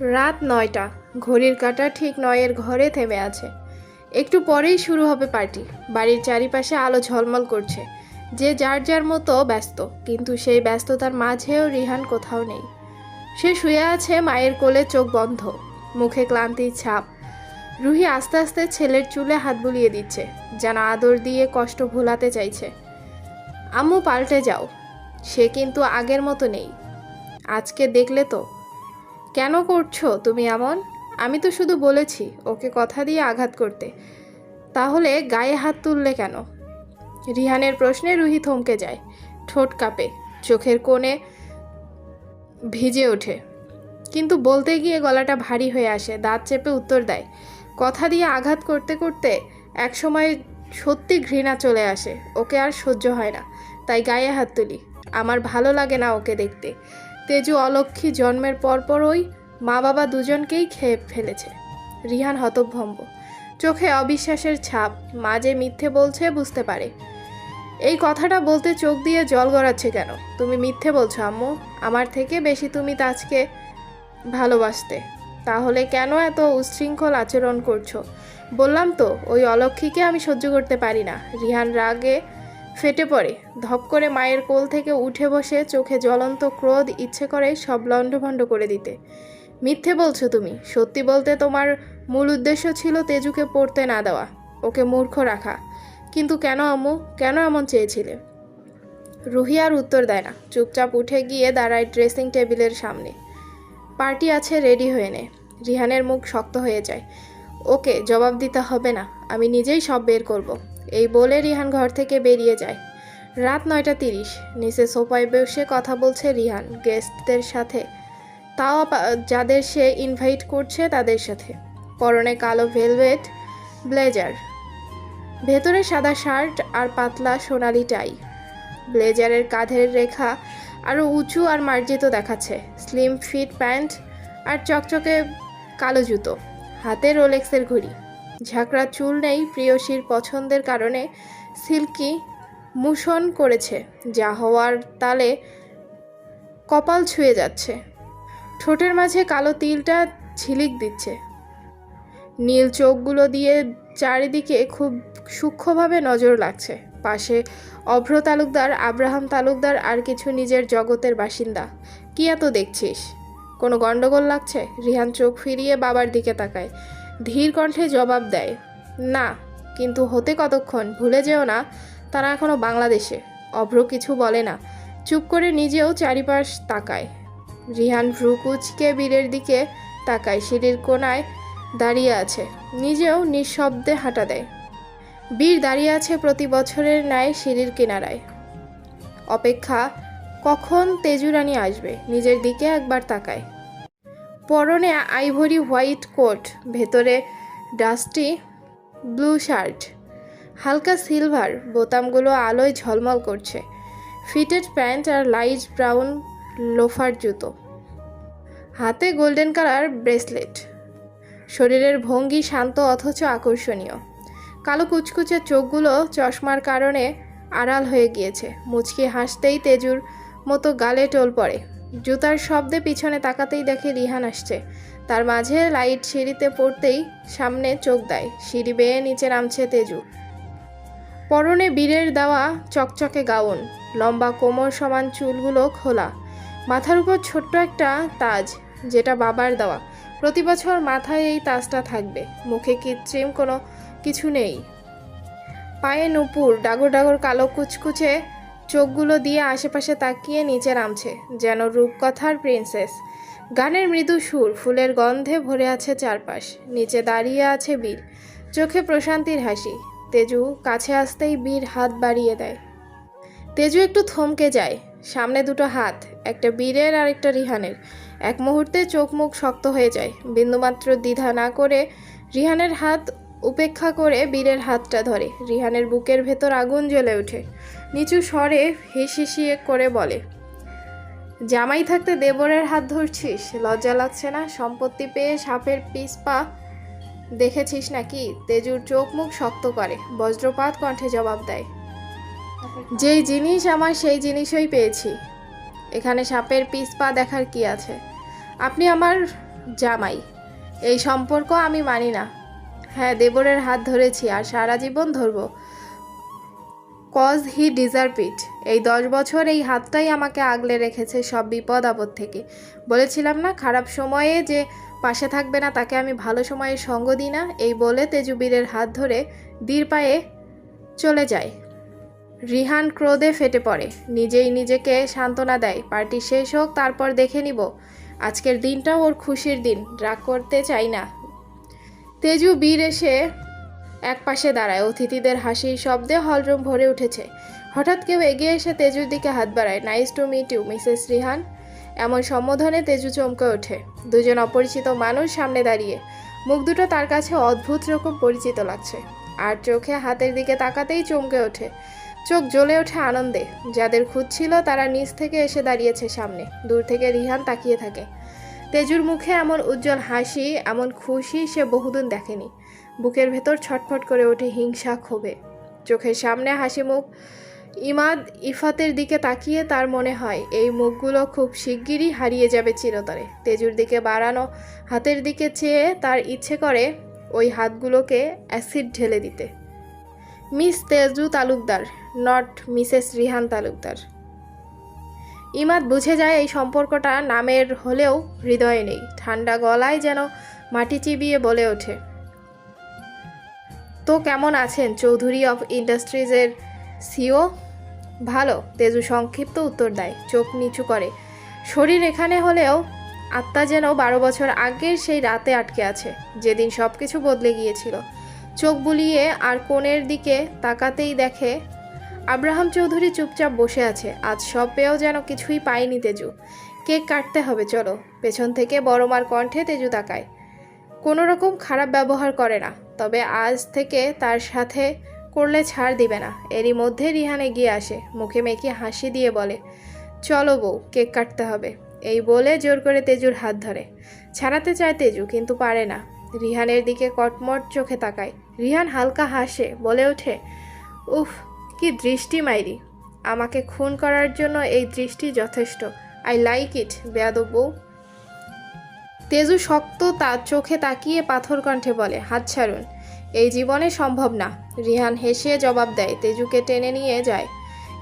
রাত নয়টা। ঘড়ির কাঁটা ঠিক নয়ের ঘরে থেমে আছে। একটু পরেই শুরু হবে পার্টি। বাড়ির চারিপাশে আলো ঝলমল করছে। যে যার যার মতো ব্যস্ত, কিন্তু সেই ব্যস্ততার মাঝেও রিহান কোথাও নেই। সে শুয়ে আছে মায়ের কোলে চোখ বন্ধ, মুখে ক্লান্তির ছাপ। রুহি আস্তে আস্তে ছেলের চুলে হাত বুলিয়ে দিচ্ছে, যেন আদর দিয়ে কষ্ট ভোলাতে চাইছে। আম্মু পাল্টে যাও, সে কিন্তু আগের মতো নেই। আজকে দেখলে তো কেন করছ তুমি এমন? আমি তো শুধু বলেছি ওকে কথা দিয়ে আঘাত করতে। তাহলে গায়ে হাত তুললে কেন? রিহানের প্রশ্নে রুহি থমকে যায়, ঠোঁট কাঁপে, চোখের কোণে ভিজে ওঠে। কিন্তু বলতে গিয়ে গলাটা ভারী হয়ে আসে, দাঁত চেপে উত্তর দেয়, কথা দিয়ে আঘাত করতে করতে একসময় সত্যি ঘৃণা চলে আসে, ওকে আর সহ্য হয় না। তাই গায়ে হাত তুলি, আমার ভালো লাগে না ওকে দেখতে। তেজু অলক্ষী জন্মের পরপরই মা বাবা দুজনকেই খেয়ে ফেলেছে। রিহান হতভম্ব। চোখে অবিশ্বাসের ছাপ, মা যে মিথ্যে বলছে বুঝতে পারে। এই কথাটা বলতে চোখ দিয়ে জল গড়াচ্ছে কেন? তুমি মিথ্যে বলছো, আম্মু। আমার থেকে বেশি তুমি তাজকে ভালোবাসতে। তাহলে কেন এত উচ্ছৃঙ্খল আচরণ করছ? বললাম তো, ওই অলক্ষীকে আমি সহ্য করতে পারি না। রিহান রাগে ফেটে পড়ে। ধপ করে মায়ের কোল থেকে উঠে বসে চোখে জ্বলন্ত ক্রোধ, ইচ্ছে করে সব লণ্ডভণ্ড করে দিতে। মিথ্যে বলছো তুমি। সত্যি বলতে তোমার মূল উদ্দেশ্য ছিল তেজুকে পড়তে না দেওয়া, ওকে মূর্খ রাখা। কিন্তু কেন আম্মু? কেন এমন চেয়েছিলে? রুহি আর উত্তর দেয় না। চুপচাপ উঠে গিয়ে দাঁড়ায় ড্রেসিং টেবিলের সামনে। পার্টি আছে, রেডি হয়ে নে। রিহানের মুখ শক্ত হয়ে যায়। ওকে, জবাব দিতে হবে না। আমি নিজেই সব বের করব। এই বলে রিহান ঘর থেকে বেরিয়ে যায়। রাত নয়টা তিরিশ। নিচে সোফায় বসে কথা বলছে রিহান, গেস্টদের সাথে। তাও যাদের সে ইনভাইট করছে তাদের সাথে। পরনে কালো ভেলভেট ব্লেজার ভেতরে সাদা শার্ট আর পাতলা সোনালি টাই ব্লেজারের কাঁধের রেখা আরও উঁচু আর মার্জিত দেখাচ্ছে। স্লিম ফিট প্যান্ট আর চকচকে কালো জুতো। হাতে রোলেক্সের ঘড়ি। ঝাঁকড়া চুল নেই প্রিয়সীর পছন্দের কারণে সিল্কি মুষণ করেছে, যা হওয়ার তালে কপাল ছুঁয়ে যাচ্ছে। ঠোঁটের মাঝে কালো তিলটা ঝিলিক দিচ্ছে। নীল চোখগুলো দিয়ে চারিদিকে খুব সূক্ষ্মভাবে নজর লাগছে। পাশে অভ্র তালুকদার আব্রাহাম তালুকদার আর কিছু নিজের জগতের বাসিন্দা। কি এত দেখছিস? কোনো গন্ডগোল লাগছে? রিহান চোখ ফিরিয়ে বাবার দিকে তাকায়। ধীর কণ্ঠে জবাব দেয়, না, কিন্তু হতে কতক্ষণ ভুলে যেও না, তারা এখনও বাংলাদেশে। অভ্র কিছু বলে না। চুপ করে নিজেও চারিপাশ তাকায়। রিহান ভ্রুকুচকে বীরের দিকে তাকায়, সিঁড়ির কোনায় দাঁড়িয়ে আছে। নিজেও নিঃশব্দে হাঁটা দেয়। বীর দাঁড়িয়ে আছে প্রতি বছরের ন্যায় সিঁড়ির কিনারায়। অপেক্ষা, কখন তেজুরানি আসবে? নিজের দিকে একবার তাকায়। পরনে আইভরি হোয়াইট কোট, ভেতরে ডাস্টি ব্লু শার্ট, হালকা সিলভার, বোতামগুলো আলোয় ঝলমল করছে। ফিটেড প্যান্ট আর লাইট ব্রাউন লোফার জুতো। হাতে গোল্ডেন কালার ব্রেসলেট। শরীরের ভঙ্গি শান্ত অথচ আকর্ষণীয়। কালো কুচকুচে চোখগুলো চশমার কারণে আড়াল হয়ে গিয়েছে। মুচকি হাসতেই তেজুর মতো গালে টোল পড়ে। জুতার শব্দে পিছনে তাকাতেই দেখে রিহান আসছে। তার মাঝে লাইট সিঁড়িতে পড়তেই সামনে চোখ দেয়। সিঁড়ি বেয়ে নিচে নামছে তেজু। পরনে বীরের দেওয়া চকচকে গাউন, লম্বা কোমর সমান চুলগুলো খোলা। মাথার উপর ছোট্ট একটা তাজ, যেটা বাবার দেওয়া। প্রতি বছর মাথায় এই তাজটা থাকবে। মুখে কৃত্রিম কোনো কিছু নেই। পায়ে নুপুর, ডাগর ডাগর কালো কুচকুচে চোখগুলো দিয়ে আশেপাশে তাকিয়ে নিচে নামছে, যেন রূপকথার প্রিন্সেস। গানের মৃদু সুর, ফুলের গন্ধে ভরে আছে চারপাশ, নিচে দাঁড়িয়ে আছে বীর। চোখে প্রশান্তির হাসি, তেজু কাছে আসতেই বীর হাত বাড়িয়ে দেয়। তেজু একটু থমকে যায়, সামনে দুটো হাত, একটা বীরের আর একটা রিহানের। এক মুহূর্তে চোখ মুখ শক্ত হয়ে যায়, বিন্দুমাত্র দ্বিধা না করে রিহানের হাত উপেক্ষা করে বীরের হাতটা ধরে। রিহানের বুকের ভেতর আগুন জ্বলে ওঠে। নিচু স্বরে হিসিয়ে করে বলে, জামাই থাকতে দেবরের হাত ধরছিস? লজ্জা লাগছে না? সম্পত্তি পেয়ে সাপের পিসপা দেখেছিস নাকি? তেজুর চোখ মুখ শক্ত করে। বজ্রপাত কণ্ঠে জবাব দেয়, যেই জিনিস আমার, সেই জিনিসই পেয়েছি। এখানে সাপের পিসপা দেখার কি আছে? আপনি আমার জামাই। এই সম্পর্ক আমি মানি না। হ্যাঁ দেবরের হাত ধরেছি আর সারা জীবন ধরবো। Cause he deserve it. এই দশ বছর এই হাতটাই আমাকে আগলে রেখেছে সব বিপদ আপদ থেকে। বলেছিলাম না, খারাপ সময়ে যে পাশে থাকবে না, তাকে আমি ভালো সময়ে সঙ্গ দিই না। এই বলে তেজুবীরের হাত ধরে দীর পায়ে চলে যায়। রিহান ক্রোধে ফেটে পড়ে। নিজেই নিজেকে সান্ত্বনা দেয়। পার্টি শেষ হোক, তারপর দেখে নিব। আজকের দিনটা ওর খুশির দিন। রাগ করতে চাই না। তেজু বীর এসে এক পাশে দাঁড়ায়। অতিথিদের হাসির শব্দে হলরুম ভরে উঠেছে। হঠাৎ কেউ এগিয়ে এসে তেজুর দিকে হাত বাড়ায়। Nice to meet you, Mrs Rihan. এমন সম্বোধনে তেজু চমকে ওঠে। দুজন অপরিচিত মানুষ সামনে দাঁড়িয়ে। মুখ দুটো তার কাছে অদ্ভুত রকম পরিচিত লাগছে। আর চোখে হাতের দিকে তাকাতেই চমকে ওঠে। চোখ জ্বলে ওঠে আনন্দে। যাদের খুঁজছিল তারা নিচ থেকে এসে দাঁড়িয়েছে সামনে। দূর থেকে রিহান তাকিয়ে থাকে। তেজুর মুখে এমন উজ্জ্বল হাসি, এমন খুশি সে বহুদিন দেখেনি। বুকের ভেতর ছটফট করে ওঠে হিংসা ক্ষোভে। চোখের সামনে হাসি মুখ, ইমাদ ইফাতের দিকে তাকিয়ে তার মনে হয়, এই মুখগুলো খুব শিগগিরই হারিয়ে যাবে চিরতরে। তেজুর দিকে বাড়ানো হাতের দিকে চেয়ে তার ইচ্ছে করে ওই হাতগুলোকে অ্যাসিড ঢেলে দিতে। Miss Teju Talukdar, not Mrs Rihan Talukdar. Imad বুঝে যায় এই সম্পর্কটা নামের হলেও হৃদয়ে নেই। ঠান্ডা গলায় যেন মাটি চিবিয়ে বলে ওঠে। তো কেমন আছেন চৌধুরী অফ ইন্ডাস্ট্রিজের সিও? ভালো। তেজু সংক্ষিপ্ত উত্তর দেয়। চোখ নিচু করে। শরীর এখানে হলেও আত্মা যেন বারো বছর আগের সেই রাতে আটকে আছে। যেদিন সব কিছু বদলে গিয়েছিল। চোখ বুলিয়ে আর কোণের দিকে তাকাতেই দেখে আব্রাহাম চৌধুরী চুপচাপ বসে আছে। আজ সব পেয়েও যেন কিছুই পায়নি তেজু। কেক কাটতে হবে, চলো। পেছন থেকে বড় মার কণ্ঠে তেজু তাকায়। কোনো রকম খারাপ ব্যবহার করে না, তবে আজ থেকে তার সাথে করলে ছাড় দিবে না। এরই মধ্যে রিহান এগিয়ে আসে, মুখে মেখে হাসি দিয়ে বলে, চলো বউ, কেক কাটতে হবে। এই বলে জোর করে তেজুর হাত ধরে। ছাড়াতে চায় তেজু, কিন্তু পারে না। রিহানের দিকে কটমট চোখে তাকায়। রিহান হালকা হাসে, বলে ওঠে, উফ কি দৃষ্টি, মাইরি? আমাকে খুন করার জন্য এই দৃষ্টি যথেষ্ট। আই লাইক ইট বেয়াদব বউ। তেজু শক্ত তার চোখে তাকিয়ে পাথর কণ্ঠে বলে, হাত ছাড়ুন। এই জীবনে সম্ভব না। রিহান হেসে জবাব দেয়, তেজুকে টেনে নিয়ে যায়।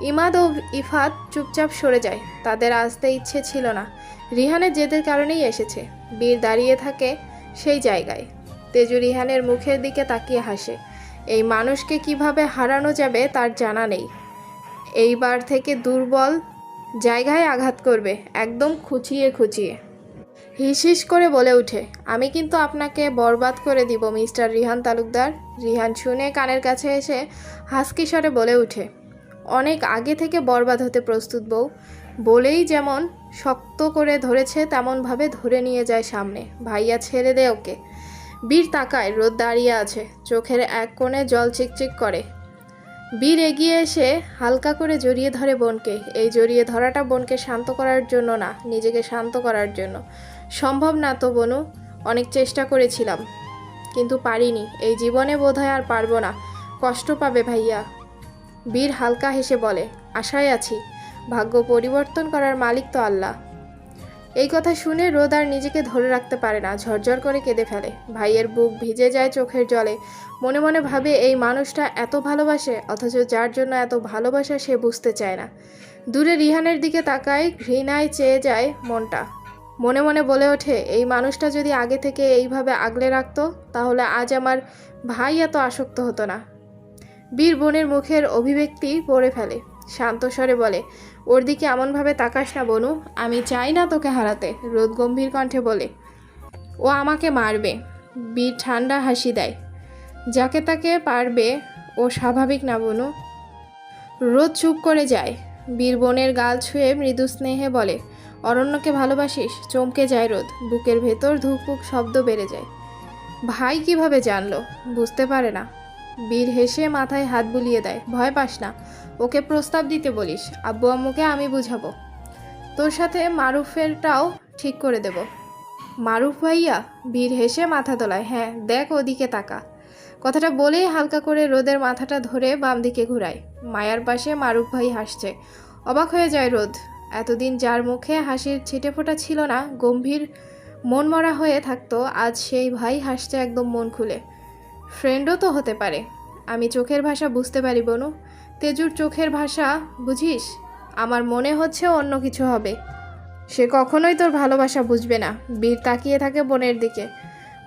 ইমাদ ও ইফাত চুপচাপ সরে যায়। তাদের আসতে ইচ্ছে ছিল না। রিহানের জেদের কারণেই এসেছে। বীর দাঁড়িয়ে থাকে সেই জায়গায়। তেজু রিহানের মুখের দিকে তাকিয়ে হাসে। এই মানুষকে কীভাবে হারানো যাবে তার জানা নেই। এইবার থেকে দুর্বল জায়গায় আঘাত করবে, একদম খুঁচিয়ে খুঁচিয়ে। হিস হিস করে বলে ওঠে আমি কিন্তু আপনাকে বরবাদ করে দিব, মিস্টার রিহান তালুকদার। রিহান শুনে কানের কাছে এসে হাসকিশরে বলে ওঠে অনেক আগে থেকে বরবাদ হতে প্রস্তুত বউ। বলেই যেমন শক্ত করে ধরেছে, তেমনভাবে ধরে নিয়ে যায় সামনে। ভাইয়া ছেড়ে দে ওকে। বীর তাকায়, রোদ দাঁড়িয়ে আছে, চোখের এক কোণে জল চিকচিক করে। বীর এগিয়ে এসে হালকা করে জড়িয়ে ধরে বোনকে। এই জড়িয়ে ধরাটা বোনকে শান্ত করার জন্য না, নিজেকে শান্ত করার জন্য। সম্ভব না তো, বনু, অনেক চেষ্টা করেছিলাম, কিন্তু পারিনি। এই জীবনে বোধহয় আর পারব না। কষ্ট পাবে ভাইয়া। বীর হালকা হেসে বলে, আশায় আছি। ভাগ্য পরিবর্তন করার মালিক তো আল্লাহ। এই কথা শুনে রোদ আর নিজেকে ধরে রাখতে পারে না, ঝরঝর করে কেঁদে ফেলে। ভাইয়ের বুক ভিজে যায় চোখের জলে। মনে মনে ভাবে, এই মানুষটা এত ভালোবাসে, অথচ যার জন্য এত ভালোবাসা সে বুঝতে চায় না। দূরে রিহানের দিকে তাকায়, ঘৃণায় চেয়ে যায় মনটা। মনে মনে বলে ওঠে, এই মানুষটা যদি আগে থেকে এইভাবে আগলে রাখতো, তাহলে আজ আমার ভাই এত আসক্ত হতো না। বীর বোনের মুখের অভিব্যক্তি পড়ে ফেলে। শান্ত স্বরে বলে ওর দিকে এমনভাবে তাকাস না, বনু। আমি চাই না তোকে হারাতে, রোদ গম্ভীর কণ্ঠে বলে। ও আমাকে মারবে, বীর ঠান্ডা হাসি দেয়। যাকে তাকে পারবে, ও স্বাভাবিক না, বনু। রোদ চুপ করে যায়, বীর বোনের গাল ছুঁয়ে মৃদু স্নেহে বলে, অরণ্যকে ভালোবাসিস? চমকে যায় রোদ, বুকের ভেতর ধুকপুক শব্দ বেড়ে যায়। ভাই কীভাবে জানলো? বুঝতে পারে না। বীর হেসে মাথায় হাত বুলিয়ে দেয়, ভয় পাস না। ওকে প্রস্তাব দিতে বলিস, আব্বু আম্মুকে আমি বুঝাবো। তোর সাথে মারুফেরটাও ঠিক করে দেব। মারুফ ভাইয়া বীর হেসে মাথা তোলায় হ্যাঁ দেখ ওদিকে তাকা। কথাটা বলেই হালকা করে রোদের মাথাটা ধরে বাম দিকে ঘুরায়। মায়ার পাশে মারুফ ভাই হাসছে। অবাক হয়ে যায় রোদ। এতদিন যার মুখে হাসির ছিটে ফোটা ছিল না, গম্ভীর মন মরা হয়ে থাকতো, আজ সেই ভাই হাসছে একদম মন খুলে। ফ্রেন্ডও তো হতে পারে। আমি চোখের ভাষা বুঝতে পারি, বনু। তেজুর চোখের ভাষা, বুঝিস? আমার মনে হচ্ছে অন্য কিছু হবে। সে কখনোই তোর ভালোবাসা বুঝবে না। বীর তাকিয়ে থাকে বোনের দিকে।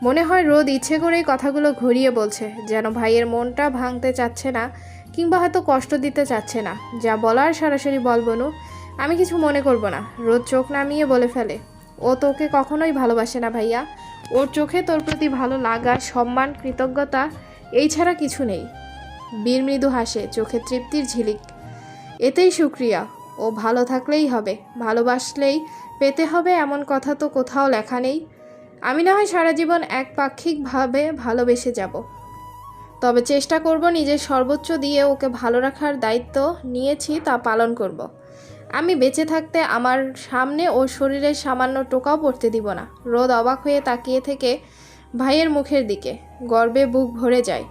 মনে হয় রোদ ইচ্ছে করেই কথাগুলো ঘুরিয়ে বলছে, যেন ভাইয়ের মনটা ভাঙতে চাচ্ছে না, কিংবা হয়তো কষ্ট দিতে চাচ্ছে না। যা বলার সরাসরি বল, বনু। আমি কিছু মনে করব না। রোদ চোখ নামিয়ে বলে ফেলে, ও তোকে কখনোই ভালোবাসে না ভাইয়া। ওর চোখে তোর প্রতি ভালো লাগা, সম্মান, কৃতজ্ঞতা, এই ছাড়া কিছু নেই। বীর মৃদু হাসে, চোখে তৃপ্তির ঝিলিক। এতেই সুক্রিয়া। ও ভালো থাকলেই হবে, ভালোবাসলেই পেতে হবে এমন কথা তো কোথাও লেখা নেই। আমি না হয় সারা জীবন একপাক্ষিকভাবে ভালোবেসে যাব। তবে চেষ্টা করব নিজের সর্বোচ্চ দিয়ে ওকে ভালো রাখার দায়িত্ব নিয়েছি তা পালন করব। আমি বেঁচে থাকতে আমার সামনে ও শরীরের সামান্য টোকাও পড়তে দিব না। রোদ অবাক হয়ে তাকিয়ে থেকে ভাইয়ের মুখের দিকে। গর্বে বুক ভরে যায়।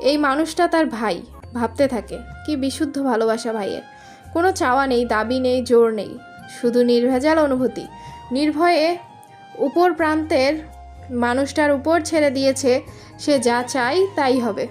এই মানুষটা তার ভাই, ভাবতে থাকে, কি বিশুদ্ধ ভালোবাসা ভাইয়ের। কোনো চাওয়া নেই, দাবি নেই, জোর নেই। শুধু নির্ভেজাল অনুভূতি। নির্ভয়ে উপর প্রান্তের মানুষটার উপর ছেড়ে দিয়েছে, সে যা চাই তাই হবে।